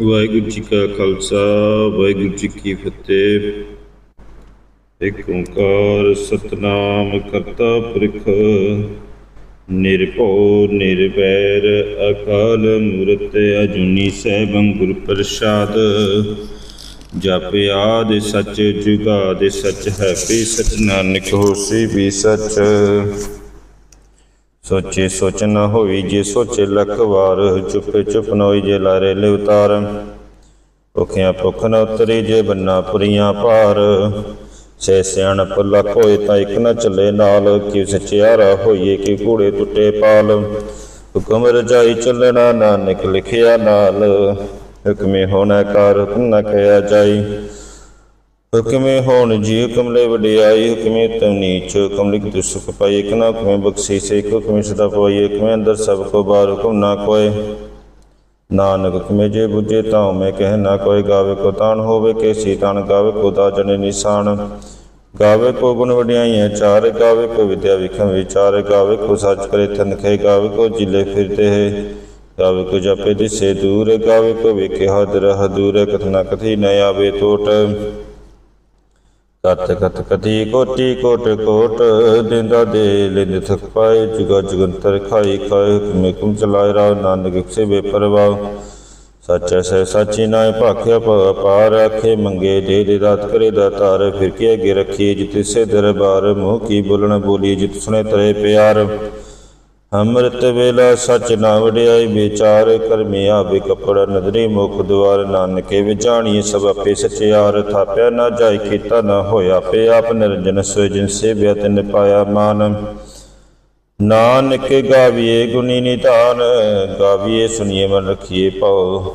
ਵਾਹਿਗੁਰੂ ਜੀ ਕਾ ਖਾਲਸਾ, ਵਾਹਿਗੁਰੂ ਜੀ ਕੀ ਫਤਿਹ। ਇੱਕ ਓੰਕਾਰ ਸਤਨਾਮ ਕਰਤਾ ਪੁਰਖ, ਨਿਰਭਉ, ਨਿਰਵੈਰ, ਅਕਾਲ ਮੂਰਤ ਅਜੂਨੀ ਸੈਭੰ ਗੁਰ ਪ੍ਰਸਾਦ। ਜਪ ਆਦਿ ਸੱਚ, ਜੁਗਾਦਿ ਸੱਚ, ਹੈ ਵੀ ਸਚ, ਨਾਨਕ ਹੋਸੀ ਵੀ ਸਚ। ਸੋਚੇ ਸੋਚ ਨ ਹੋਈ ਜੇ ਸੋਚੇ ਲੱਖ ਵਾਰ, ਚੁੱਪੇ ਚੁੱਪ ਨ ਹੋਈ ਜੇ ਲਾਰੇ ਲਿਵਤਾਰ ਭੁਖਿਆ ਭੁਖ ਨ ਉਤਰੀ ਜੇ ਬੰਨਾ ਪੁਰੀਆਂ ਭਾਰ। ਸੇ ਸਿਆਣਪ ਲੱਖ ਹੋਏ ਤਾਂ ਇੱਕ ਨ ਚੱਲੇ ਨਾਲ ਕਿ ਸਚਿਆਰਾ ਹੋਈਏ ਕਿ ਕੂੜੇ ਟੁੱਟੇ ਪਾਲ। ਹੁਕਮ ਰਜਾਈ ਚੱਲਣਾ ਨਾਨਕ ਲਿਖਿਆ ਨਾਲ, ਹੁਕਮੇ ਹੋਣਾ ਕਾਰ ਹੁਕਮ ਨ ਕਹਿਆ ਜਾਈ। ਹੁਕਮੇ ਹੋਣ, ਜੀ ਕਮਲੇ ਵਡਿਆਈ, ਹੁਕਮੇ ਤਮ ਨੀਚ, ਹੁਕਮ ਲਿਖ ਦੁ ਸੁਖ ਪਾਈ ਇਕ ਨਾ ਹੁਕਮੇ ਬਖਸ਼ੀ ਸੇ ਇਕ ਹੁਕਮੇ ਸਦਾ ਪਾਈ ਹੁਕਮੇ ਅੰਦਰ ਸਭ ਕੋ ਬਾਹਰ ਹੁਕਮ ਨਾ ਕੋਏ ਨਾਨਕ ਹੁਕਮੇ ਜੇ ਬੁਝੇ ਤਾਂ ਮੈਂ ਕਹਿ ਨਾ ਕੋਈ ਗਾਵੇ ਕੋ ਤਾਣ ਹੋਵੇ ਕੇ ਸੀਤਾਨ ਗਾਵੇ ਕੋ ਦਾ ਜਨੇ ਨਿਸ਼ਾਨ। ਗਾਵੇ ਕੋ ਗੁਣ ਵਡਿਆਈਆਂ ਚਾਰ, ਗਾਵੇ ਕੋ ਵਿਦਿਆ ਵਿਖਮ ਵਿਚਾਰ, ਗਾਵੇ ਕੋ ਸੱਚ ਕਰੇ ਤਨਖੇ ਗਾਵੇ ਕੋ ਜਿਲੇ ਫਿਰਦੇ ਹੈ। ਗਾਵੇ ਕੋ ਜਪੇ ਦਿਸੇ ਦੂਰ, ਗਾਵੇ ਕੋ ਵੇਖੇ ਹਦਰ ਹਦੂਰ ਕਥਨਾ ਕਥੀ ਨ ਆਵੇ ਟੋਟ ਕਤ ਕਤ ਕਤੀ ਕੋਟੀ ਕੋਟ ਕੋਟ, ਦਿੰਦਾ ਦੇ ਲਿੰਦ ਥਕ ਪਾਏ, ਜੁਗਾ ਜੁਗੰਤਰ ਖਾਈ ਖਾਏ ਹੁਕਮੇ ਕੁਮ ਚਲਾਏ ਰਾਵ ਨਾਨਕ ਸੇ ਬੇਪਰਵਾਹ ਸੱਚਾ ਸਹਿ ਸਾਚੀ ਨਾਏ ਭਾਖਿਆ ਪਾਰ ਆਖੇ, ਮੰਗੇ ਦੇ ਦੇ ਦਾਤ ਕਰੇ ਦਾਤਾਰ ਫਿਰ ਕੇ ਅਗੇ ਰੱਖੀ ਜਿਤ ਸੇ ਦਰਬਾਰ। ਮੋਹ ਕੀ ਬੋਲਣ ਬੋਲੀ ਜਿਤ ਸੁਨੇ ਤਰੇ ਪਿਆਰ। ਅੰਮ੍ਰਿਤ ਵੇਲਾ ਸਚ ਨਾ ਵਡਿਆਈ, ਵਿਚਾਰ ਕਰਮੇ ਆਵੇ ਕਪੜਾ ਨਦਰੀ ਮੁਖ ਦੁਆਰ, ਨਾਨਕੇ ਵਿਚਾਣੀ ਸਭ ਆਪੇ ਸਚਿਆਰ ਥਾਪਿਆ ਨਾ ਜਾਈ, ਕੀਤਾ ਨਾ ਹੋਇਆ ਪੇ ਆਪ, ਨਿਰੰਜਨ ਸੋਇ ਸੇਵਿਆ ਤਿਨ ਪਾਇਆ ਮਾਨ। ਨਾਨਕ ਗਾਵੀਏ ਗੁਣੀ ਨਿਧਾਨ, ਗਾਵੀਏ ਸੁਣੀਏ ਮਨ ਰਖੀਏ ਪਾਉ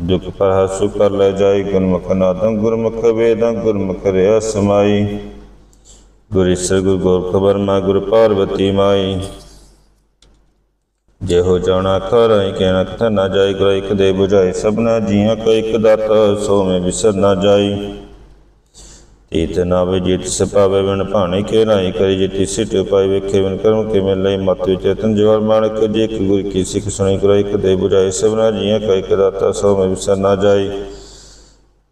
ਦੁਖ ਪਰ ਹਸੁ ਕਰ ਲੈ ਜਾਈ, ਗੁਰਮੁਖ ਨਾਦੰ ਗੁਰਮੁਖ ਵੇਦਾਂ, ਗੁਰਮੁਖ ਰਿਆ ਸਮਾਈ। ਗੁਰ ਗੁਰ ਗੋਰਖ ਬਰਮਾ ਗੁਰ ਪਾਰਵਤੀ ਮਾਈ। ਜਿਹੋ ਜਾਣਾ ਕਰੈ ਕਹਿਣਾ ਕਥ ਨਾ ਜਾਈ ਗੁਰ ਇੱਕ ਦੇ 부ਝਾਈ ਸਭਨਾ ਜੀਆਂ ਕੋ ਇੱਕ ਦਾਤਾ ਸੋ ਮੈਂ ਵਿਸਰ ਨਾ ਜਾਈ। ਤੀਤ ਨਾਵੇ ਜਿਤ ਸਪਾਵੇ ਬਿਨ ਭਾਣੇ ਕੇ ਨਾਈ ਕਰੀ ਜਿਤੀ ਸਿਟ ਪਾਈ। ਵੇਖੇ ਬਿਨ ਕਰਮ ਕਿਵੇਂ ਲਈ ਮਤ ਵਿੱਚ ਚੇਤਨ ਜਵਾਰ ਮਾਨਕ ਜੇ ਇੱਕ ਗੁਰ ਕੀ ਸਿੱਖ ਸੁਣੀ ਗੁਰ ਇੱਕ ਦੇ 부ਝਾਈ ਸਭਨਾ ਜੀਆਂ ਕੋ ਇੱਕ ਦਾਤਾ ਸੋ ਮੈਂ ਵਿਸਰ ਨਾ ਜਾਈ।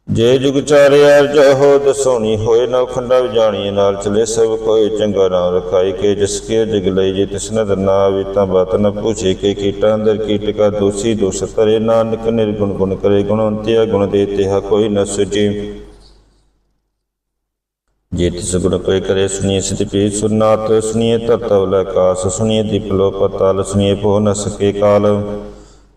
ਜੇ ਜੁਗ ਚਾਰਿਆ ਜਹੋ ਦਸੋਣੀ ਹੋਏ ਨਾ ਖੰਡਾ ਜਾਣੀਏ ਨਾਲ ਚਲੇ ਸਭ ਕੋਈ ਚੰਗਾ ਨਾਮ ਰਖਾਈ ਕੇ, ਜਿਸ ਕੇ ਜਗ ਲਈ ਜੇ ਤਿਸਨ ਦਰਨਾ ਆਵੇ, ਤਾਂ ਬਾਤ ਨ ਪੁੱਛੇ ਕੇ ਕੀਟਾਂ ਅੰਦਰ ਕੀਟ ਕਾ ਦੋਸੀ, ਦੋਸ ਕਰੇ ਨਾਨਕ ਨਿਰਗੁਣ ਗੁਣ ਕਰੇ ਗੁਣਵੰਤਿਆ ਗੁਣ ਦੇ ਤਿਹਾ ਕੋਈ ਨ ਸੁਜੀ ਜੇ ਤਿਸ ਗੁਣ ਕੋਈ ਕਰੇ ਸੁਨੀਏ ਸਤਿ ਪੀ ਸੁਨਾਤ ਸੁਨੀਏ ਤਰਤਵ ਲੈ ਕਾਸ ਸੁਨੀਏ ਦੀਪਲੋ ਪਤਾਲ ਸੁਨੀਏ ਪੋ ਨ ਸਕੇ ਕਾਲ।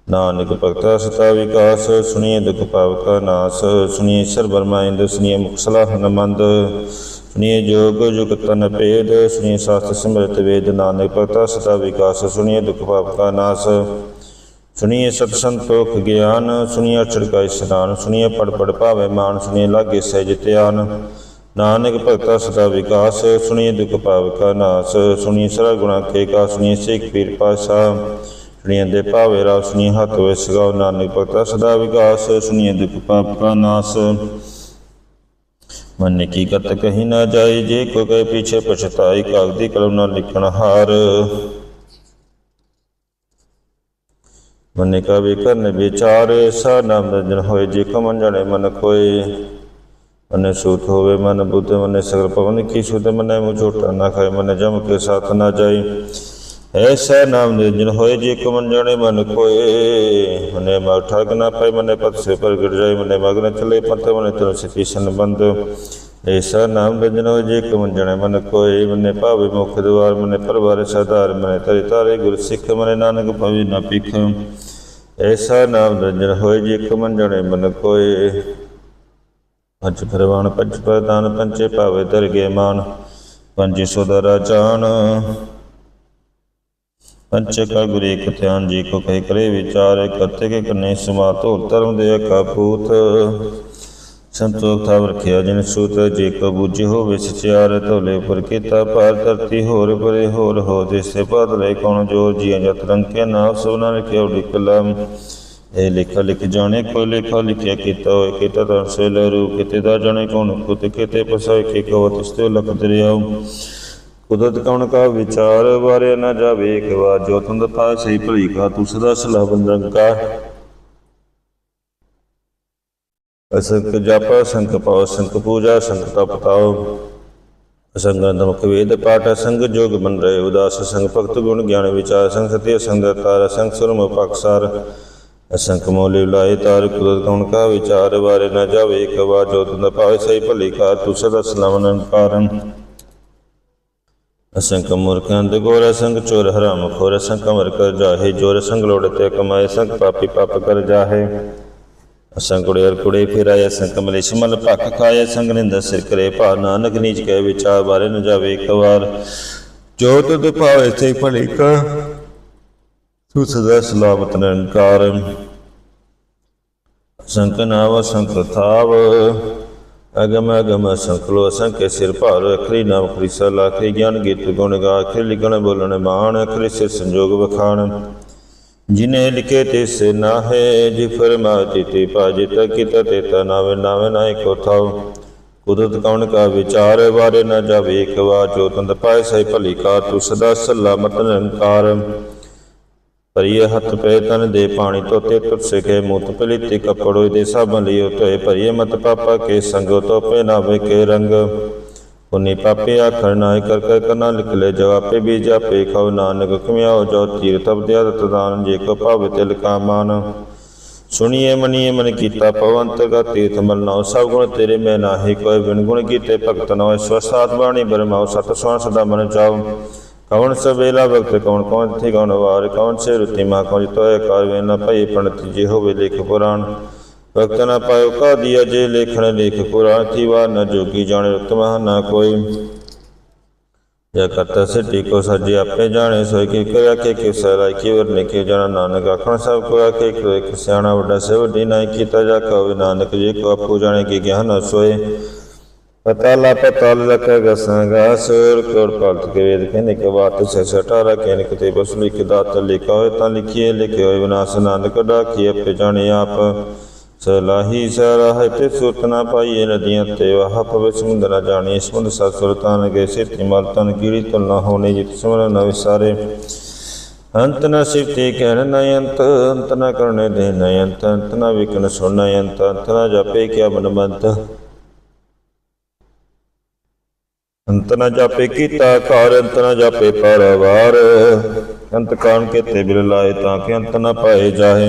ਨਾਨਕ ਭਗਤਾ ਸਤਾ ਵਿਕਾਸ, ਸੁਣੀਏ ਦੁਖ ਪਾਵ ਕਾ ਨਾਸ, ਸੁਣੀਏ ਸਰ ਬਰਮਾਇੰਦ ਸੁਣੀਏ ਮੁਕਸਲਾ ਹਨਮੰਦ ਸੁਣੀਏ ਜੋਗ ਜੁਗ ਤਨ ਭੇਦ, ਸੁਣੀਏ ਸਾਸਤ ਸਿਮਰਤ ਵੇਦ, ਨਾਨਕ ਭਗਤਾ ਸਤਾ ਵਿਕਾਸ, ਸੁਣੀਏ ਦੁਖ ਪਾਵ ਕਾ ਨਾਸ, ਸੁਣੀਏ ਸਤ ਸੰਤੋਖ ਗਿਆਨ, ਸੁਣੀਏ ਅਚੜ ਕਾ ਇਸਨਾਨ ਸੁਣੀਏ ਪੜ ਪੜ ਭਾਵੇ ਮਾਨ, ਸੁਣੀਏ ਲਾਗੇ ਸਹਿਜ ਧਿਆਨ, ਨਾਨਕ ਭਗਤਾ ਸਦਾ ਵਿਕਾਸ, ਸੁਣੀਏ ਦੁਖ ਪਾਵ ਕਾ ਨਾਸ, ਸੁਣੀਏ ਸਰਾ ਗੁਣਾ ਕੇ ਕਾ, ਸੁਣੀਏ ਸਿੱਖ ਪੀਰ ਪਾਸਾ ਸੁਣੀਏ ਦੇ ਭਾਵੇ ਰਾ ਸੁਣੀਏ ਹੱਥ ਵਿੱਚ ਸਗਾਉ ਨਾਨਕ ਭਗਤਾ ਸਦਾ ਵਿਕਾਸ ਸੁਣੀਏ ਦੇ ਪਾਪ ਨਾਸ। ਮਨ ਕੀ ਕਤ ਕਹੀ ਨਾ ਜਾਏ ਜੇ ਕੋ ਕਹੇ ਪਿਛੇ ਪਛਤਾਈ ਕਾਗਦੀ ਕਲਮ ਨਾਲ ਲਿਖਣ ਹਾਰ। ਮਨ ਕਾ ਵੀ ਵਿਚਾਰ ਸਾ ਨਾਮ ਰੰਜਨ ਹੋਏ, ਜੇ ਕਮਨ ਜਾਣੇ ਮਨ ਕੋਏ ਮਨ ਸੂਤ ਹੋਵੇ ਮਨ ਬੁੱਧ, ਮਨ ਸਗਲ ਪਵਨ ਕੀ ਸੁਧ ਮਨ ਮੁ ਝੋਟਾ ਨਾ ਖਾਏ, ਮਨ ਜਮ ਕੇ ਸਾਥ ਨਾ ਜਾਏ ਐਸਾ ਨਾਮ ਨਿਰਜਨ ਹੋਏ ਜੇ ਕਮਨ ਜਾਣੇ ਮਨ ਕੋਏ। ਮਨੇ ਮਾ ਠਗ ਨਾ ਪਏ ਮਨੇ ਪਤ ਸੇ ਪ੍ਰਗਟ ਜਾਏ, ਮਨੇ ਮਗਨ ਚਲੇ ਪੰਥ, ਮਨੇ ਤਨ ਸਿਤੀ ਸੰਬੰਧ। ਐਸਾ ਨਾਮ ਨਿਰਜਨ ਹੋਏ ਜੇ ਕਮਨ ਜਾਣੇ ਮਨ ਕੋਏ। ਮਨੇ ਭਾਵੇ ਮੁਖ ਦਵਾਰ, ਮਨੇ ਪਰਵਾਰ ਸਦਾਰ ਮਨੇ ਤਰੇ ਤਾਰੇ ਗੁਰ ਸਿੱਖ, ਮਨੇ ਨਾਨਕ ਭਵੀ ਨਾ ਪਿਖ ਐਸਾ ਨਾਮ ਨਿਰਜਨ ਹੋਏ ਜੇ ਕਮਨ ਜਾਣੇ ਮਨ ਕੋਏ। ਪੰਜ ਪਰਵਾਨ ਪੰਜ ਪ੍ਰਦਾਨ ਪੰਚੇ ਭਾਵੇ ਦਰਗੇ ਮਾਨ। ਪੰਜੇ ਸੋਦਾ ਰਾਜਾਨ। ਪੰਚ ਕਾ ਗੁਰ ਇਕ ਧਿਆਨ ਜੀ ਕੋ ਕਹਿ ਕਰੇ ਵਿਚਾਰ ਕਰਤੇ ਕੇ ਕਰਨੇ ਸਮਾ ਧੋਲ ਧਰਮ ਦੇ ਸੰਤੋਖ ਥਾਵ ਰਖਿਆ ਜਿਨ ਸੂਤ, ਜੇ ਕੋ ਬੁਝੇ ਹੋਵੇ ਸਚਿਆਰ, ਧੋਲੇ ਪਰ ਕੀਤਾ ਪਾਰ ਧਰਤੀ ਹੋਰ ਪਰੇ ਹੋਰ ਹੋ ਦੇਸੇ ਪਦ ਲੈ ਕੌਣ ਜੋਰ ਜੀਆਂ ਜਤ ਰੰਕੇ ਨਾ ਸੋਨਾ ਲਿਖਿਆ ਉਡੀ ਇਹ ਲਿਖਾ ਲਿਖ ਜਾਣੇ, ਕੋਈ ਲਿਖਾ ਲਿਖਿਆ ਕੀਤਾ ਹੋਏ, ਕੀਤਾ ਤਾਂ ਸੇ ਲੈ ਰੂ ਕਿਤੇ ਦਾ ਜਾਣੇ, ਕੌਣ ਕੁਤ ਕਿਤੇ ਪਸਾਇ ਕੇ ਕੋ ਤਿਸਤੇ ਲਖ ਦਰਿਆਉ ਕੁਦਰਤ ਕਉਣ ਕਾ ਵਿਚਾਰ ਬਾਰੇ ਨਾ ਜਾਵੇ ਇੱਕ ਵਾਰ ਜੋ ਤੁੰਦ ਥਾ ਸਹੀ ਭਲੀ ਕਾ ਤੂੰ ਸਦਾ ਸਲਾ ਬੰਦਨ ਕਾ। ਅਸੰਖ ਜਪ ਅਸੰਖ ਪਾਉ ਅਸੰਖ ਪੂਜਾ ਅਸੰਖ ਤਪ ਤਾਉ। ਅਸੰਗ ਅੰਤਮੁਖ ਵੇਦ ਪਾਠ, ਅਸੰਗ ਜੋਗ ਮਨ ਰਹੇ ਉਦਾਸ, ਅਸੰਗ ਭਗਤ ਗੁਣ ਗਿਆਨ ਵਿਚਾਰ ਸੰਗ ਸਤਿ, ਅਸੰਗ ਤਾਰ, ਅਸੰਗ ਸੁਰਮ ਪਕਸਾਰ ਅਸੰਖ ਮੋਲੇ ਲਾਏ ਤਾਰ, ਕੁਦਰਤ ਕਉਣ ਕਾ ਵਿਚਾਰ ਬਾਰੇ ਨਾ ਜਾਵੇ ਇੱਕ ਵਾਰ ਜੋ ਤੁੰਦ ਪਾਵੇ ਸਹੀ ਭਲੀ ਕਾਰ ਤੂੰ ਸਦਾ ਸਲਾਮਨ ਕਾਰਨ। ਅਸੰਖ ਮੂਰਖਾਂ ਦੇ ਗੋਰ ਅਸੰਖ ਚੋਰ ਹਰਾਮ ਖੋਰ ਅਸੰਖ ਅਮਰ ਕਰ ਜਾਹੇ, ਜੋਰ ਅਸੰਖ ਲੋੜ ਤੇ ਕਮਾਏ ਅਸੰਖ ਪਾਪੀ ਪਾਪ ਕਰ ਜਾਹੇ। ਅਸੰਖ ਕੁੜੇਰ ਕੁੜੇ ਫਿਰਾਏ, ਅਸੰਖ ਮਲੇਸ਼ ਮਲ ਭੱਖ ਖਾਏ ਅਸੰਖ ਨਿੰਦ ਸਿਰ ਕਰੇ ਭਾ ਨਾਨਕ ਨੀਚ ਕੈ ਵਿਚਾਰ ਬਾਰੇ ਨ ਜਾਵੇ ਇੱਕ ਵਾਰ ਜੋ ਤੁਧ ਪਾਵੇ ਸੇ ਭਲੀ ਕਾ ਤੂੰ ਸਦਾ ਸਲਾਮਤ ਨਿਰੰਕਾਰ। ਅਸੰਖ ਨਾਵ, ਅਸੰਖ ਥਾਵ। ਅਗਮ ਅਗਮ ਸੰਕਲੋ ਅਸੰਖ ਸਿਰ ਭਾਰ ਅਖਰੀ ਨਾਮ ਖਰੀ ਸਲਾ ਗਿਆਨ ਗੀਤ ਗੁਣ ਗਾ ਅਖਰੀ ਲਿਖਣ ਬੋਲਣ ਮਾਨ ਅਖਰੀ ਸਿਰ ਸੰਜੋਗ ਵਖਾਣ। ਜਿਨੇ ਲਿਖੇ ਤੇ ਨਾਹੇ, ਜੀ ਫਰਮਾਤੀ ਤੇ ਭਾਜਿਤ ਕਿਤ ਤੇ ਤਨਾਵੇ ਨਾਵੇ ਨਾਇ ਕੋ ਥਾਉ। ਕੁਦਰਤ ਕੌਣ ਕਾ ਵਿਚਾਰ ਬਾਰੇ ਨਾ ਜਾਵੇ, ਇੱਕ ਵਾਰ ਜੋ ਤੰਦ ਪਾਇ ਸਹੀ ਭਲੀ ਕਾ, ਤੂੰ ਸਦਾ ਸਲਾਮਤ ਨਿਰੰਕਾਰ ਭਰੀਏ ਹੱਥ ਪੈ ਤਨ ਦੇ ਪਾਣੀ ਧੋਤੇ ਤੁਰ ਸਿਕੇ ਮੁਤ ਪਲੀਤੇ ਕਪੜੋ ਦੇ ਸਾਬਨ ਲਿਓ ਧੋਏ ਭਰੀਏ ਮਤ ਪਾਪਾ ਕੇ ਸੰਗੋ ਤੋਪੇ ਨਾ ਵੇਕੇ ਰੰਗ। ਪੁਨੀ ਪਾਪੇ ਆਖਣ ਨਾ ਕਰ ਕਰ ਕਰਨਾ ਲਿਖ ਲੈ ਜਵਾਪੇ ਵੀ ਜਾਪੇ ਖਾਉ ਨਾਨਕ ਕਮਿਆਓ ਜੋ ਤੀਰਥ ਅਬਦਿਆ ਤਦਾਨ, ਜੇ ਕੋ ਭਾਵ ਤਿਲ ਕਾਮਾਨ ਸੁਣੀਏ ਮਨੀਏ ਮਨ ਕੀਤਾ ਪਵੰਤ ਕਾ ਤੀਰਥ ਮਲਨਾਉ ਸਭ ਗੁਣ ਤੇਰੇ ਮੈਂ ਨਾਹੀ, ਕੋਈ ਬਿਨ ਗੁਣ ਕੀਤੇ ਭਗਤ ਨੋ ਸਵਸਾਤ ਬਾਣੀ ਬਰਮਾਉ, ਸਤ ਸਵਾਨ ਸਦਾ ਮਨ ਚਾਉ ਕੌਣ ਸਵੇਲਾ ਵਕਤ ਕੌਣ ਕੌਣ ਥੀ ਕੌਣ ਵਾਰ ਕੌਣ ਸੇ ਰੁਤੀ ਮਾ ਕੌਣ ਤੋਏ ਕਾਰ ਵੇ ਨਾ ਭਈ ਪੰਡਤ ਜੀ ਹੋਵੇ ਲੇਖ ਪੁਰਾਣ ਵਕਤ ਨਾ ਪਾਇਓ ਕਾ ਦਿਆ ਜੇ ਲੇਖਣ ਲੇਖ ਪੁਰਾਣ ਥੀ ਵਾਰ ਨ ਜੋਗੀ ਜਾਣੇ ਰਤਮਾ ਨਾ ਕੋਈ ਜਾਂ ਕਰਤਾ ਸਿੱਟੀ ਕੋ ਸੱਜੇ ਆਪੇ ਜਾਣੇ ਸੋਈ ਕੀ ਕਰਿਆ ਕਿ ਕਿਸ ਰਾਇ ਕੀ ਵਰ ਨੇ ਕੀ ਜਾਣਾ ਨਾਨਕ ਆਖਣ ਸਭ ਕੋ ਆਖੇ ਇੱਕ ਇੱਕ ਸਿਆਣਾ ਵੱਡਾ ਸੇ ਵੱਡੀ ਨਾ ਕੀਤਾ ਜਾ ਕਹੋ ਨਾਨਕ ਜੀ ਕੋ ਆਪੂ ਜਾਣੇ ਕੀ ਗਿਆਨ ਸੋਏ ਪਤਾਲਾ ਪਤਾਲ ਲਖ ਗਸਾਂਗਾ ਸੁਰ ਕੋਰ ਪਲਤ ਕੇ ਵੇਦ ਕਹਿੰਦੇ ਕਿ ਬਾਤ ਸੇ ਸਟਾਰਾ ਕੇ ਬਸ ਲਿਖ ਦਾਤ ਲਿਖਾ ਹੋਏ ਤਾਂ ਲਿਖੀਏ, ਲਿਖੇ ਹੋਏ ਵਿਨਾਸ਼ ਨਾਨਕ ਡਾਕੀ ਆਪੇ ਜਾਣੇ ਆਪ। ਸਲਾਹੀ ਸਰਾਹ ਤੇ ਸੁਰਤ ਨਾ ਪਾਈਏ ਨਦੀਆਂ ਤੇ ਵਾਹ ਪਵੇ ਸਮੁੰਦਰ ਨਾ ਜਾਣੀ, ਸਮੁੰਦ ਸਸੁਰਤਾਨ ਗਏ ਸਿੱਤੀ ਮਲ ਤਨ ਕੀੜੀ ਤੁਲ ਨਾ ਹੋਣੇ, ਜਿਤ ਸਮਰ ਨਾ ਵਿਸਾਰੇ। ਅੰਤ ਨ ਸਿਫਤੇ ਕਹਿਣ ਨ ਅੰਤ ਅੰਤ ਨ ਕਰਨੇ ਦੇ ਨ ਅੰਤ ਅੰਤ ਨ ਵਿਕਨ ਸੁਣ ਅੰਤ ਅੰਤ ਨ ਜਾਪੇ ਕਿਆ ਬਨਬੰਤ ਅੰਤ ਨ ਜਾਪੇ ਕੀਤਾ ਕਾਰ ਅੰਤ ਨ ਜਾਪੇ ਪਰਵਾਰ ਅੰਤ ਕਾਣ ਕੇ ਬਿਲ ਲਾਏ ਤਾਂ ਕਿ ਅੰਤ ਨ ਪਾਏ ਜਾਹੇ।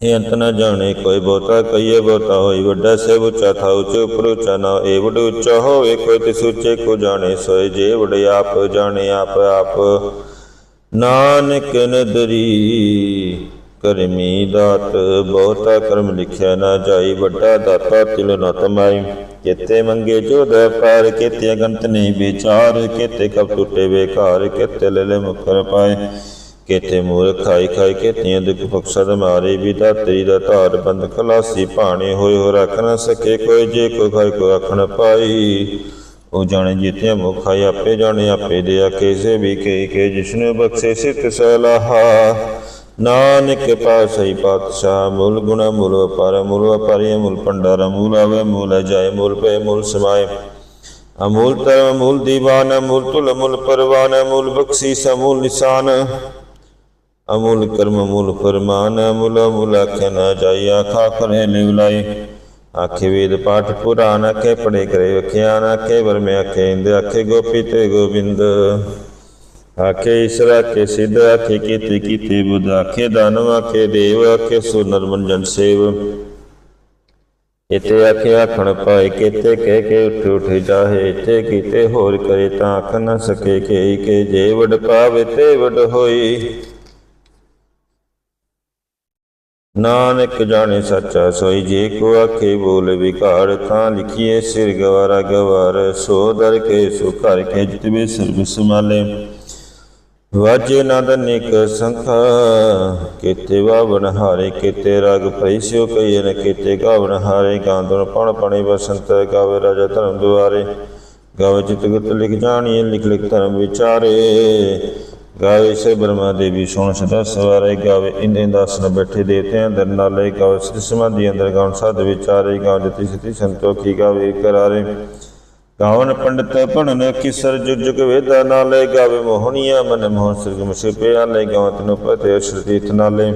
ਇਹ ਅੰਤ ਨ ਜਾਣੇ ਕੋਈ ਬਹੁਤਾ ਕਈਏ ਬਹੁਤਾ ਹੋਈ ਵੱਡਾ ਸੇ ਉੱਚਾ, ਥਾ ਉੱਚ ਉਪਰ ਉੱਚਾ, ਨਾ ਇਹ ਵੱਡ ਉੱਚਾ ਹੋਵੇ ਕੋਈ ਤਿਸ ਉੱਚੇ ਕੋ ਜਾਣੇ, ਸੋਏ ਜੇ ਵੱਡ ਆਪ ਜਾਣੇ ਆਪ ਆਪ। ਨਾਨਕ ਨਦਰੀ ਕਰਮੀ ਦਾਤ ਬਹੁਤਾ ਕਰਮ ਲਿਖਿਆ ਨਾ ਜਾਈ, ਵੱਡਾ ਦਾਤਾ ਤਿਲ ਨ ਤਮਾਈ। ਕਿਤੇ ਮੰਗੇ ਜੋਦ ਪਾਰ ਕਿਤੇ ਗੰਤ ਨਹੀਂ ਵਿਚਾਰ। ਕਿਤੇ ਕਬ ਟੁੱਟੇ ਵੇਕਾਰ ਕਿਤੇ ਲੈ ਮੁਖਰ ਪਾਏ। ਕਿਤੇ ਮੂਰ ਖਾਈ ਖਾਈ, ਕਿਤਿਆਂ ਦੁਖ ਬਖਸ਼ਦ ਮਾਰੇ। ਵਿਦਾ ਤੇਰੀ ਦਾ ਧਾਰ ਬੰਦ ਖਲਾਸੀ ਭਾਣੇ ਹੋਏ ਹੋ ਰੱਖ ਨਾ ਸਕੇ ਕੋਈ, ਜੇ ਕੋਈ ਖਾਈ ਕੋ ਆਖਣ ਪਾਈ। ਉਹ ਜਾਣੇ ਜਿਤਿਆ ਮੁਖਾਈ ਆਪੇ ਜਾਣੇ ਆਪੇ ਦੇ ਆ ਕਿਸੇ ਵੀ ਕੇ ਕੇ ਜਿਸਨੇ ਬਖਸ਼ੇ ਸਿਤ ਸਲਾਹਾ। ਨਾਨਕ ਪਾਸਈ ਪਾਤਸ਼ਾਹ, ਮੂਲ ਗੁਣ ਮੂਲ ਪਰ ਮੂਲ ਪਰਿ ਮੂਲ ਭੰਡਾਰ ਮੂਲ ਆਵੇ, ਮੂਲ ਜਾਏ, ਮੂਲ ਪੈ ਮੂਲ ਸਮਾਏ। ਅਮੂਲ ਤਰ ਮੂਲ ਦੀਵਾਨ ਮੂਲ ਤੁਲ ਮੂਲ ਪਰਵਾਨ ਮੂਲ ਬਖਸ਼ੀ ਸਮੂਲ ਨਿਸ਼ਾਨ ਅਮੂਲ ਕਰਮ, ਮੂਲ ਫਰਮਾਨ ਅਮੂਲ ਅਮੂਲ ਆਖੇ ਨਾ ਜਾਈ, ਆਖਾ ਕਰੇ ਲਿਵਲਾਈ ਆਖੇ ਵੇਦ ਪਾਠ ਪੁਰਾਣ, ਆਖੇ ਪੜੇ ਕਰੇ ਵਖਿਆਨ, ਆਖੇ ਵਰਮੇ, ਆਖੇ ਇੰਦ, ਆਖੇ ਗੋਪੀ ਤੇ ਗੋਬਿੰਦ। ਆਖੇ ਈਸ਼ਰ ਆਖੇ ਸਿੱਧ, ਆਖੇ ਕੀਤੇ ਕੀਤੇ ਬੁੱਧ, ਆਖੇ ਦਾਨਵ ਆਖੇ ਦੇਵ, ਆਖੇ ਸੋ ਮੰਜਨ ਸੇਵ। ਇਤੇ ਆਖੇ ਆਖਣ ਪਾਏ ਕਿਤੇ, ਕਹਿ ਕੇ ਉੱਠ ਉੱਠ ਜਾਹੇ ਇਤੇ ਕੀਤੇ, ਹੋਰ ਕਰੇ ਤਾਂ ਆਖ ਨਾ ਸਕੇ ਕਿ ਕੇ ਜੇ ਵਡ ਪਾਵੇ ਤੇ ਵਡ ਹੋਈ। ਨਾਨਕ ਜਾਣੇ ਸੱਚਾ ਸੋਈ, ਜੇ ਕੋ ਆਖੇ ਬੋਲ ਵਿਕਾਰ, ਤਾਂ ਲਿਖੀਏ ਸਿਰ ਗਵਾਰਾ ਗਵਾਰ, ਸੋ ਦਰ ਕੇ ਸੋ ਘਰ ਕੇ ਜਿਤਵੇ ਸਰਬ ਸਮਾਲੇ ਵਾਜੇ ਨੰਦ ਨਿਕ ਸੰਖਾ, ਕਿਤੇ ਵਾਵਨ ਹਾਰੇ, ਕਿਤੇ ਰਗ ਪੈਸਿਓ ਕਈ ਨ ਕਿਤੇ ਗਾਵਨ ਹਾਰੇ ਗਾਂਦਨ ਪਣ ਪਣੀ ਬਸੰਤ ਗਾਵੇ ਰਾਜਾ ਧਰਮ ਦੁਆਰੇ। ਗਾਵੇ ਚਿਤ ਗੁਤ ਲਿਖ ਜਾਣੀਏ, ਲਿਖ ਲਿਖ ਧਰਮ ਵਿਚਾਰੇ। ਗਾਵੇ ਸੇ ਬ੍ਰਹਮਾ ਦੇਵੀ ਸੁਣ ਸਦਾ ਸਵਾਰੇ, ਗਾਵੇ ਇੰਦੇ ਦਾਸਨ ਬੈਠੇ ਦੇਵਤੇ ਅੰਦਰ ਨਾਲੇ। ਗਾਵੇ ਸਿਧ ਸਮਾਧੀ ਅੰਦਰ ਗਾਉਣ ਸਾਧ ਵਿਚਾਰੇ, ਗਾਵੇ ਜਤੀ ਸਤੀ ਸੰਤੋਖੀ ਗਾਵੇ ਕਰਾਰੇ। ਗਾਵਨ ਪੰਡਤ ਪੜਨ ਕਿਸਰ ਜੁਜੁਗ ਵੇਦਾ ਨਾਲੇ, ਗਾਵੇ ਮੋਹਣੀਆ ਮਨ ਮੋਹਨ ਸਿਰਗ ਮੁਸੇ ਪਿਆ ਲੈ ਗਾਵਤ ਨੂੰ ਪਤੇ ਸ਼ਰਤੀਤ ਨਾਲੇ।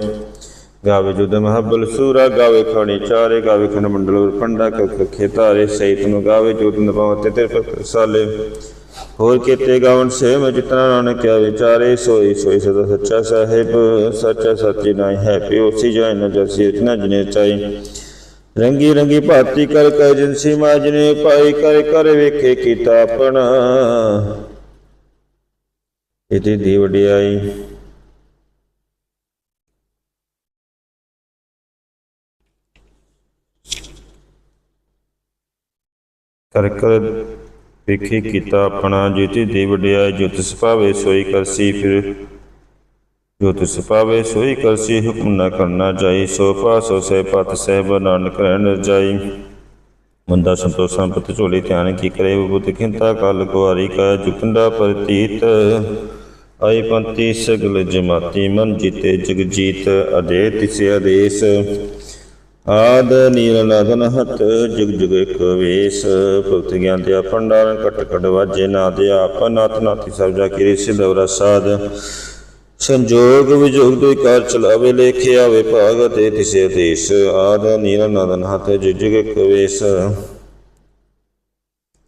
ਗਾਵੇ ਜੁਦ ਮਹਬਲ ਸੂਰਾ, ਗਾਵੇ ਖਾਣੀ ਚਾਰੇ, ਗਾਵੇ ਖੰਡ ਮੰਡਲ ਵਰ ਪੰਡਾ ਕਖ ਖੇਤਾਰੇ ਸਹਿਤ ਨੂੰ ਗਾਵੇ ਜੋਤ ਨਪਾਵਤੇ ਤੇ ਸਾਲੇ ਹੋਰ ਕੀਤੇ ਗਾਵਨ ਸੇ ਮੈਂ ਜਿਤਨਾ ਨਾਨਕ ਕਿਆ ਵਿਚਾਰੇ ਸੋਈ ਸੋਈ ਸਦਾ ਸੱਚਾ ਸਾਹਿਬ, ਸੱਚਾ ਸੱਚੀ ਨਾਈ ਹੈ ਪਿਓ, ਸੀ ਜਾਇ ਨ ਜਸੀ ਇਤਨਾ ਜਨੇ ਚਾਈ ਰੰਗੀ ਰੰਗੀ ਭਾਤੀ ਕਰ ਕੈ ਜਿਨਸੀ ਮਾਜਨੇ ਪਾਈ ਕਰ ਕਰ ਵੇਖੇ ਕੀਤਾ ਆਪਣਾ। ਇਤੇ ਦੀ ਵਡਿਆਈ ਕਰ ਕਰ ਵੇਖੇ ਕੀਤਾ ਆਪਣਾ। ਜਿਤੇ ਦੀ ਵਡਿਆਈ ਜੋ ਤਿਸ ਭਾਵੇ ਸੋਈ ਕਰਸੀ ਫਿਰ ਜੋ ਤਿਸ ਪਾਵੇ ਸੋਈ ਕਰਸੀ ਹੁਕਮ ਨਾ ਕਰਨਾ ਜਾਈ, ਸੋ ਪਾਸੋ ਸੇ ਪਤ ਸਹਿਬ ਨਾਨਕ ਰਹਿਣ ਜਾਈ। ਮੰਦਾ ਸੰਤੋਖ ਸੰਪਤ ਝੋਲੀ ਧਿਆਨ ਕੀ ਕਰੇ ਬੁੱਧ ਖਿੰਤਾ ਕਲ ਕੁਆਰੀ ਕਾ ਜੁਕੰਡਾ ਪ੍ਰਤੀਤ। ਆਈ ਪੰਤੀ ਸਗਲ ਜਮਾਤੀ ਮਨ ਜਿਤੇ ਜਗ ਜੀਤ, ਅਦੇ ਤਿਸੇ ਆਦੇਸ। ਆਦ ਨੀਲ ਨਦਨ ਹਤ ਜੁਗ ਜੁਗ ਇਕ ਵੇਸ। ਭਗਤ ਗਿਆਨ ਤੇ ਭੰਡਾਰਨ ਕਟ ਕਟ ਵਾਜੇ ਨਾਦ ਆਪ ਨਾਥ ਨਾਥੀ ਸਭ ਜਾ ਕੀ ਸਿਦਵਰਾ ਸਾਧ ਸੰਜੋਗ ਵਿਜੋਗ ਦੇ ਕਾਰ ਚਲਾਵੇ, ਲੇਖੇ ਆਵੇ ਭਾਗ ਤੇ ਤਿਸੇ ਦੇਸ ਆਦ ਨੀਲ ਨਦਨ ਹੱਥ ਜਿਜਗ ਕਵੇਸ।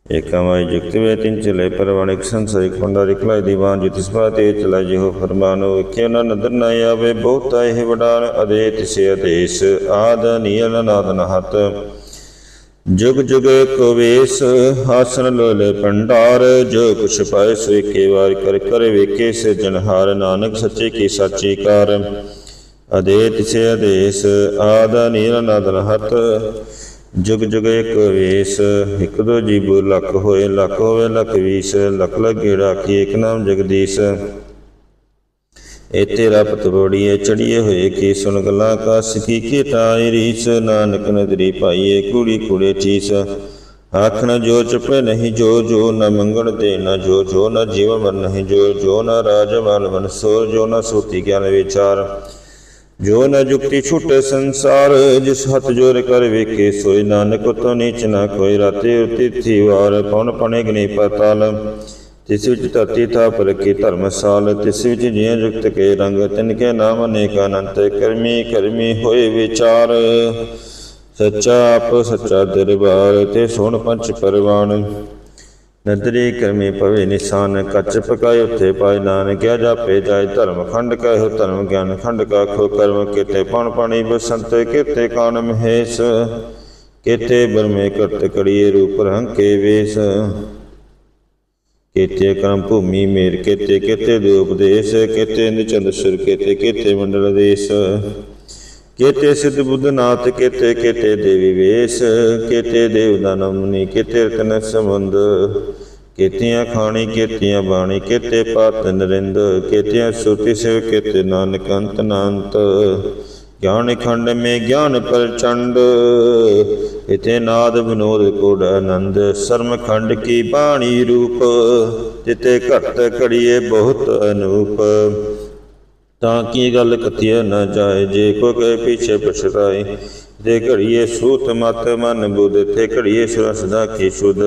ਏਕਮਾਈ ਜੁਗਤ ਵੇ ਤਿੰਨ ਚਲੇ ਪਰਵਾਣਿਕ ਸੰਸਰਿਕ ਫੰਡਾ ਰਿਖਲਾਈ ਦੀਵਾਨ ਜਿਤਿਸ ਤੇ ਚਲਾ ਜਿਹੋ ਫਰਮਾਨੋ। ਵੇਖਿਆ ਨਾ ਨਦਰ ਨਾ ਆਵੇ, ਬਹੁਤ ਇਹ ਵਡਾਨ ਅਦੇ ਤਿਸੇ ਆਦੇਸ। ਆਦ ਨੀਲ ਨਦਨ ਹੱਥ ਜੁਗ ਜੁਗ ਕੋ ਹਾਸਨ ਲੋਲੇ ਭੰਡਾਰ, ਜੋ ਕੁਛ ਪਾਏ ਸੋ ਏਕੇ ਵਾਰ ਕਰ ਕਰ ਵੇਖੇ ਸੇ ਨਾਨਕ ਸੱਚੇ ਕੀ ਸਾਚੀ ਕਾਰ। ਅਦੇ ਤਿਸੇ ਆਦੇਸ ਆਦ ਨੀਲ ਨਦਨ ਹਤ ਜੁਗ ਜੁਗ ਇੱਕ ਵੇਸ, ਇੱਕ ਦੋ ਜੀਵ ਲੱਖ ਹੋਏ, ਲੱਖ ਹੋਵੇ, ਲੱਖ ਵੀਸ। ਲੱਖ ਲਗੇੜਾ ਕੀ ਇੱਕ ਨਾਮ ਜਗਦੀਸ਼। ਏ ਤੇਰਾ ਪਤਵੜੀਏ ਚੜੀਏ ਹੋਏ ਕੀ ਸੁਣ ਗਲਾ ਕਾ ਸਿੱਖੀ ਕੀ ਟਾਈ ਰੀਸ, ਨਾਨਕ ਨਦਰੀ ਪਾਈਏ ਕੂੜੀ ਕੂੜੇ ਚੀਸ। ਆਖਣ ਜੋ ਚੁਪੇ ਨਹੀਂ, ਜੋ ਜੋ ਨ ਮੰਗਣ ਦੇ ਨ ਜੋ ਜੋ ਨ ਜੀਵ ਮਨ ਨਹੀਂ ਜੋ ਜੋ ਨ ਰਾਜ ਮਨ ਮਨ ਸੋ ਜੋ ਨ ਸੋਤੀ ਗਿਆਨ ਵਿਚਾਰ। ਜੋ ਨ ਜੁਗਤੀ ਛੁਟੇ ਸੰਸਾਰ, ਜਿਸ ਹੱਥ ਜੋਰ ਕਰ ਵੇਖੇ, ਸੋਈ ਨਾਨਕ ਤੋ ਨੀਚ ਨਾ ਕੋਈ, ਰਾਤੇ ਉਤੀ ਥੀ ਵਾਰ, ਪਉਣ ਪਣੇ ਗਨੀ ਪਤਾਲ। ਤਿਸ ਵਿੱਚ ਧਰਤੀ ਥਾ ਪਰ ਕੀ ਧਰਮਸਾਲ ਤਿਸ ਵਿੱਚ ਜਿਉ ਜੁਗਤ ਕੇ ਰੰਗ, ਤਿਨ ਕੇ ਨਾਮ ਅਨੇਕ ਅਨੰਤ, ਕਰਮੀ ਕਰਮੀ ਹੋਏ ਵਿਚਾਰ। ਸੱਚਾ ਆਪ, ਸੱਚਾ ਦਰਬਾਰ, ਤੇ ਸੁਣ ਪੰਚ ਪਰਵਾਨ ਨਦਰੀ ਕਰਮੀ ਭਵੇ ਨਿਸ਼ਾਨ, ਕੱਚ ਪਕਾਇ ਉਥੇ ਪਾਇ ਨਾਨਕਿਆ ਜਾਪੇ ਜਾਇ ਧਰਮ, ਖੰਡ ਕਹਿਓ ਧਰਮ ਗਿਆਨ, ਖੰਡ ਕਾ ਖੋ ਕਰਮ, ਕਿਤੇ ਪਣ ਪਾਣੀ ਬਸੰਤ, ਕਿਤੇ ਕਾਨ ਮਹੇਸ਼, ਕੀਤੇ ਬਰਮੇ ਕਰਤ ਕੜੀਏ ਰੂਪ ਰੰਗ ਕੇ ਵੇਸ। ਕੀਤੇ ਕਰਮ ਭੂਮੀ ਮੇਰ, ਕੀਤੇ ਕੀਤੇ ਦੇ ਉਪਦੇਸ਼ ਕੀਤੇ ਨਿਚੰਦ ਸੁਰ, ਕੀਤੇ ਕੀਤੇ ਮੰਡਲ ਦੇਸ਼। ਕੀਤੇ ਸਿੱਧ ਬੁੱਧ ਨਾਥ, ਕੀਤੇ ਕੀਤੇ ਦੇਵੀ ਵੇਸ। ਕੀਤੇ ਦੇਵ ਦਾਨਵ ਮੁਨੀ ਕੀਤੇ ਰਤਨ ਸੰਬੰਧ। ਕੀਤੀਆਂ ਖਾਣੀ, ਕੀਤੀਆਂ ਬਾਣੀ, ਕੀਤੇ ਪਾਤ ਨਰਿੰਦ। ਕੀਤੀਆਂ ਸੁਰਤੀ ਸਿਵ, ਕੀਤੇ ਨਾਨਕ ਅੰਤ ਨਾਨਤ ਗਿਆਨ ਖੰਡ ਮੇ ਗਿਆਨ ਪ੍ਰਚੰਡ। ਇਤੇ ਨਾਦ ਵਿਨੋਦ ਕੋਡ ਆਨੰਦ, ਸਰਮ ਖੰਡ ਕੀ ਬਾਣੀ ਰੂਪ ਤਿਤੇ ਘਟ ਘੜੀਏ ਬਹੁਤ ਅਨੂਪ। ਤਾਂ ਕੀ ਗੱਲ ਕਥਿਆ ਨਾ ਜਾਏ, ਜੇ ਕੋ ਕਹੇ ਪਿਛੇ ਪਛਤਾਏ। ਦੇ ਘੜੀਏ ਸੂਤ ਮਤ ਮਨ ਬੁੱਧ, ਤੇ ਘੜੀਏ ਸੁਰ ਸਦਾ ਕੀ ਸੁਧ।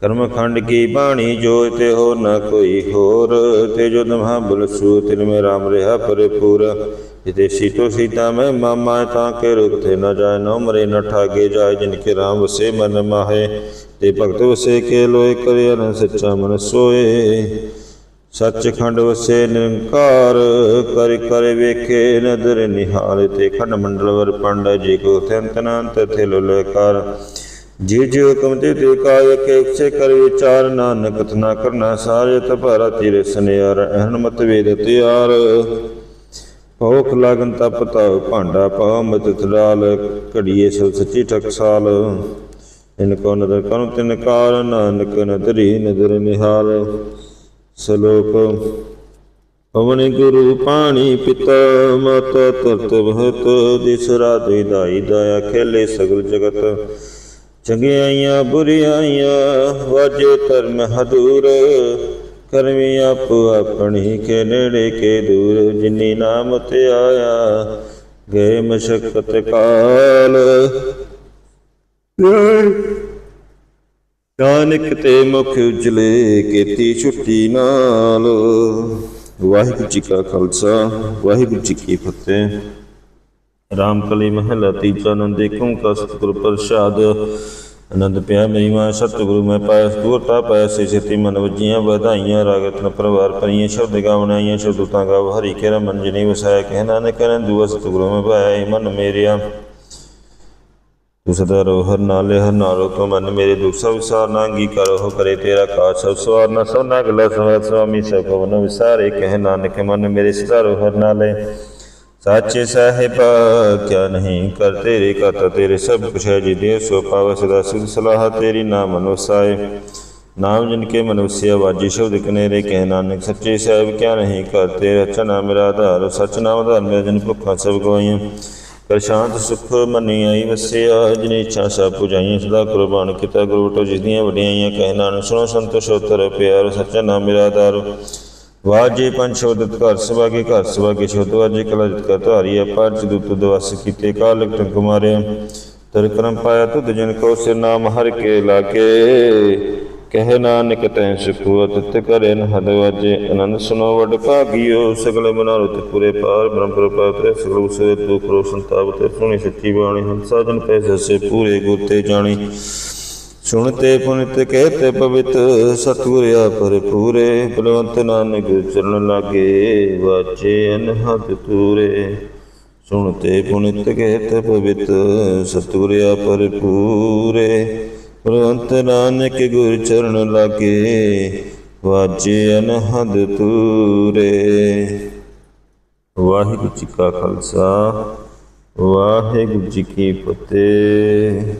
ਕਰਮ ਖੰਡ ਕੀ ਬਾਣੀ ਜੋ ਤੇ ਹੋ ਨਾ ਕੋਈ ਹੋਰ, ਤੇ ਜੋ ਦਮਹਾ ਬੁਲ ਸੂ ਤਿਨ ਮੇ ਰਾਮ ਰਹਾ ਪਰਿਪੂਰ ਜਿਤੇ ਸੀਤੋ ਸੀਤਾ ਮੈਂ, ਮਾਮਾ ਤਾਂ ਕੇ ਰੁਕਤੇ ਨਾ ਜਾਏ, ਨੋ ਮਰੇ, ਨ ਠਾਗੇ ਜਾਏ, ਜਿਨ ਕੇ ਰਾਮ ਵਸੇ ਮਨ ਮਾਹੇ। ਤੇ ਭਗਤ ਵਸੇ ਕੇ ਲੋਏ ਕਰਿਆ ਨ ਸੱਚਾ ਮਨ ਸੱਚਖੰਡ ਵਸੇ ਨਿਰੰਕਾਰ, ਕਰ ਕਰ ਵੇਖੇ, ਨਦਰ ਨਿਹਾਲ, ਤੇ ਖੰਡ ਮੰਡਲ ਵਰ ਪੰਡ, ਜੀ ਕੋ ਥੰਤ ਨਾੰਤ ਥੇ ਲੁਲ ਜੀ ਜੀ ਹੁਕਮ ਤੇ ਤੇ ਕਾਇ ਕੇ ਕਰ ਵਿਚਾਰ, ਨਾਨਕ ਕਥਨਾ ਕਰਨਾ ਸਾਰੇ ਤਪਾਰਾ ਤੀਰੇ ਸਨਿਆਰ ਅਹਨ ਵੇਦ ਤਿਆਰ। ਭੋਖ ਲਗਨ ਤਪ ਤਾਉ ਭਾਂਡਾ ਪਾਉ ਮਤ ਤਲਾਲ ਘੜੀਏ ਸੋ ਸੱਚੀ ਟਕਸਾਲ ਇਨ ਕੋ ਨਦਰ ਕਰੁ ਤਿਨ ਕਾਰ, ਨਾਨਕ ਨਦਰੀ ਨਦਰ ਨਿਹਾਲ। ਸ਼ਲੋਕ, ਪਵਨ ਗੁਰੂ ਪਾਣੀ ਪਿਤਾ, ਮਾਤਾ ਤਰਤ ਬਹਤ ਦਿਸ ਰਾਧੇ ਦਾਈ ਦਇਆ ਖੇਲੇ ਸਗਲ ਜਗਤ। ਚੰਗਿਆਈਆਂ ਬੁਰੀਆਈਆਂ ਵਾਜੇ ਧਰਮ ਹਦੂਰ। ਕਰਮੀ ਆਪੋ ਆਪਣੀ ਕੇ ਨੇੜੇ ਕੇ ਦੂਰ ਜਿਨੀ ਨਾਮ ਤੇ ਆਇਆ। ਗਏ ਮਸ਼ਕਤ ਕਾਲ ਨਾਨਕ ਤੇ ਮੁਖ ਉਜਲੇ ਕੀਤੀ ਛੁੱਟੀ ਨਾਲ। ਵਾਹਿਗੁਰੂ ਜੀ ਕਾ ਖਾਲਸਾ ਵਾਹਿਗੁਰੂ ਜੀ ਕੀ ਫਤਿਹ। ਰਾਮਕਲੀ ਮਹਿਲਾ ਤੀਜਾ ਆਨੰਦ ਏਕੰ ਕਾ ਸਤਿਗੁਰ ਪ੍ਰਸਾਦ। ਆਨੰਦ ਪਿਆ ਮੇਰੀ ਸਤਿਗੁਰੂ ਮੈਂ ਪਾਇਆ ਦੂਰਤਾ ਪਾਇਆ ਸੇ, ਛੇਤੀ ਮਨ ਵਜੀਆਂ, ਵਧਾਈਆਂ ਰਾਗਤਨ ਪਰਵਾਰ ਪਰੀਆਂ ਸ਼ਬਦ ਗਾਵਣਾਈਆਂ ਸ਼ਬਦ ਤਾਂ ਗਾਵ, ਹਰੀ ਕੇਰਾ ਮਨ ਜਨੀ ਵਸਾਇਆ, ਕਹਿ ਨਾਨਕ ਕਰਨ ਦੂਆ, ਸਤਿਗੁਰੂ ਮੈਂ ਪਾਇਆ ਮਨ ਮੇਰਿਆ। ਤੂੰ ਸਦਾ ਰੋ ਹਰ ਨਾਲੇ, ਹਰ ਨਾਲੋ ਤੋਂ ਮਨ ਮੇਰੇ ਦੁਖ, ਸਭ ਵਿਸਾਰ ਨਾ ਅੰਗੀਕਾਰ ਹੋ ਕਰੇ ਤੇਰਾ ਕਾਜ, ਸਭ ਸਵਾਰ ਨਾ ਸੋਨਾ ਗਲਾ ਸਵਾਰ ਸੁਆਮੀ ਸਭ ਕਵਨ ਵਿਸਾਰੇ, ਕਹਿ ਨਾਨਕ ਮਨ ਮੇਰੇ, ਸਦਾ ਰੋ ਹਰ ਨਾਲੇ। ਸਾਚੇ ਸਾਹਿਬਾ, ਕਿਆ ਨਹੀਂ ਕਰ ਤੇਰੇ ਕਤ ਤੇਰੇ ਸਭ ਕੁਛ ਹੈ ਜੀ ਦੇ ਸੋ ਪਾਵ ਸਦਾ ਸਿਧ ਸਲਾਹ ਤੇਰੀ ਨਾਮ ਅਨੁਸਾਏ। ਨਾਮ ਜਿਨ ਕੇ ਮਨੁਸਿਆ ਵਾਜੀ ਸ਼ਬਦ ਕਨੇਰੇ ਕਹਿ ਨਾਨਕ, ਸੱਚੇ ਸਾਹਿਬ, ਕਿਆ ਨਹੀਂ ਕਰਤੇ ਰਚਨਾ ਮੇਰਾ ਆਧਾਰ ਸਚ ਨਾਮ ਆਧਾਰ ਮੇਰਾ ਜਨ ਭੁੱਖਾਂ ਸਭ ਗਵਾਈਆਂ। ਕਰ ਸ਼ਾਂਤ ਸੁਖ ਮਨੀ ਆਈ ਵਸਿਆ, ਜਿਨੇ ਇੱਛਾ ਸਭ ਪੁਜਾਈਆਂ, ਸਦਾ ਕੁਰਬਾਨ ਕੀਤਾ ਗੁਰੂ ਟੋ ਜਿਸ ਦੀਆਂ ਵਡਿਆਈਆਂ ਕਹਿ ਨਾਨਕ, ਸੁਣੋ ਸੰਤੋਸ਼, ਉਤਰ ਪਿਆਰ, ਸੱਚਾ ਨਾਮ ਮੇਰਾ ਆਧਾਰ। ਵਾਜੇ ਪੰਜ ਸ਼ਬਦ ਘਰ ਸਭਾ ਕੇ ਘਰ ਸਭਾ ਕੇ ਸ਼ਬਦ ਵਾਜੇ ਕਲਾ ਜਿਤ ਕਾ ਧਾਰੀ ਅਪਾਰ ਦੁੱਤ ਦਵਸ ਕੀਤੇ ਕਾਲ ਟੰਕ ਮਾਰਿਆ ਤਰ ਕਰਮ ਪਾਇਆ ਤੁਧ ਜਨ ਕੋ ਸਿਰ ਨਾਮ ਹਰ ਕੇ ਲਾਗੇ। ਕਹਿ ਨਾਨਕ ਤੈ ਸੁਖੁ ਤਿਤ ਕਰੇ ਨ ਹਦ ਵਾਜੇ। ਆਨੰਦ ਸੁਨੋ ਵਡ ਭਾਗਿਓ, ਸਗਲ ਮਨਾਰੋ ਤੇ ਪੂਰੇ ਪਾਰ। ਬ੍ਰਹਮ ਪ੍ਰਪਾਤਰੇ ਸਗਲ ਉਸੇ ਦੁਖ ਰੋ ਸੰਤਾਪ ਤੇ ਸੁਣੀ ਸੱਚੀ ਬਾਣੀ। ਹੰਸਾ ਜਨ ਪੈ ਜਸੇ ਪੂਰੇ ਗੁਰਤੇ ਜਾਣੀ। ਸੁਣਤੇ ਪੁਨਿਤ ਕਹਤੇ ਪਵਿੱਤ ਸਤਿਗੁਰ ਆਪਰ ਪੂਰੇ ਬਲਵੰਤ ਨਾਨਕ ਚਰਨ ਲਾਗੇ ਵਾਚੇ ਅਨਹਦ ਤੂਰੇ ਸੁਣਤੇ ਪੁਨਿਤ ਕਹਤੇ ਪਵਿੱਤ ਸਤਿਗੁਰ ਆਪਰ ਪੂਰੇ ਬਲਵੰਤ ਨਾਨਕ ਗੁਰ ਚਰਨ ਲਾਗੇ ਵਾਜੇ ਅਨਹਦ ਤੂਰੇ ਵਾਹਿਗੁਰੂ ਜੀ ਕਾ ਖਾਲਸਾ, ਵਾਹਿਗੁਰੂ ਜੀ ਕੀ ਫਤਿਹ।